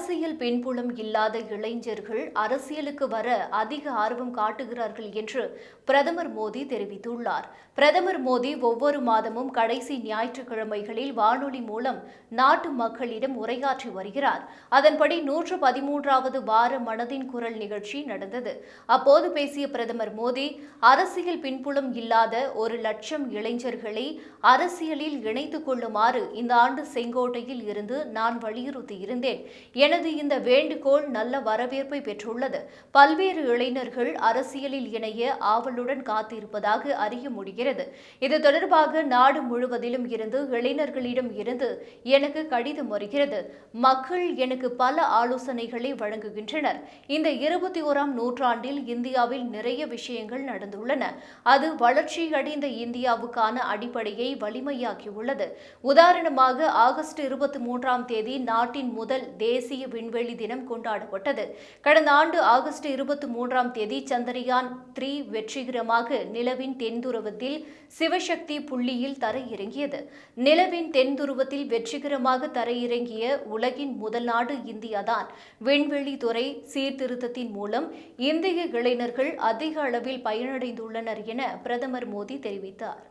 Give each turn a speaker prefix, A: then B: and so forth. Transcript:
A: அரசியல் பின்புலம் இல்லாத இளைஞர்கள் அரசியலுக்கு வர அதிக ஆர்வம் காட்டுகிறார்கள் என்று பிரதமர் மோடி தெரிவித்துள்ளார். பிரதமர் மோடி ஒவ்வொரு மாதமும் கடைசி ஞாயிற்றுக்கிழமைகளில் வானொலி மூலம் நாட்டு மக்களிடம் உரையாற்றி வருகிறார். அதன்படி நூற்று பதிமூன்றாவது வார மனதின் குரல் நிகழ்ச்சி நடந்தது. அப்போது பேசிய பிரதமர் மோடி அரசியல் பின்புலம் இல்லாத ஒரு லட்சம் இளைஞர்களை அரசியலில் இணைத்துக் கொள்ளுமாறு இந்த ஆண்டு செங்கோட்டையில் இருந்து நான் வலியுறுத்தியிருந்தேன். எனது இந்த வேண்டுகோள் நல்ல வரவேற்பை பெற்றுள்ளது. பல்வேறு இளைஞர்கள் அரசியலில் இணைய ஆவலுடன் காத்திருப்பதாக அறிய முடிகிறது. இது தொடர்பாக நாடு முழுவதிலும் இருந்து இளைஞர்களிடம் இருந்து எனக்கு கடிதம் வருகிறது. மக்கள் எனக்கு பல ஆலோசனைகளை வழங்குகின்றனர். இந்த இருபத்தி ஓராம் நூற்றாண்டில் இந்தியாவில் நிறைய விஷயங்கள் நடந்துள்ளன. அது வளர்ச்சியடைந்த இந்தியாவுக்கான அடிப்படையை வலிமையாக்கியுள்ளது. உதாரணமாக ஆகஸ்ட் இருபத்தி மூன்றாம் தேதி நாட்டின் முதல் தேசிய விண்வெளி தினம் கொண்டாடப்பட்டது. கடந்த ஆண்டு ஆகஸ்ட் இருபத்தி மூன்றாம் தேதி சந்திரயான் த்ரீ வெற்றிகரமாக நிலவின் தென்துருவத்தில் சிவசக்தி புள்ளியில் தரையிறங்கியது. நிலவின் தென்துருவத்தில் வெற்றிகரமாக தரையிறங்கிய உலகின் முதல் நாடு இந்தியாதான். விண்வெளி துறை சீர்திருத்தத்தின் மூலம் இந்திய இளைஞர்கள் அதிக அளவில் பயனடைந்துள்ளனர் என பிரதமர் மோடி தெரிவித்தார்.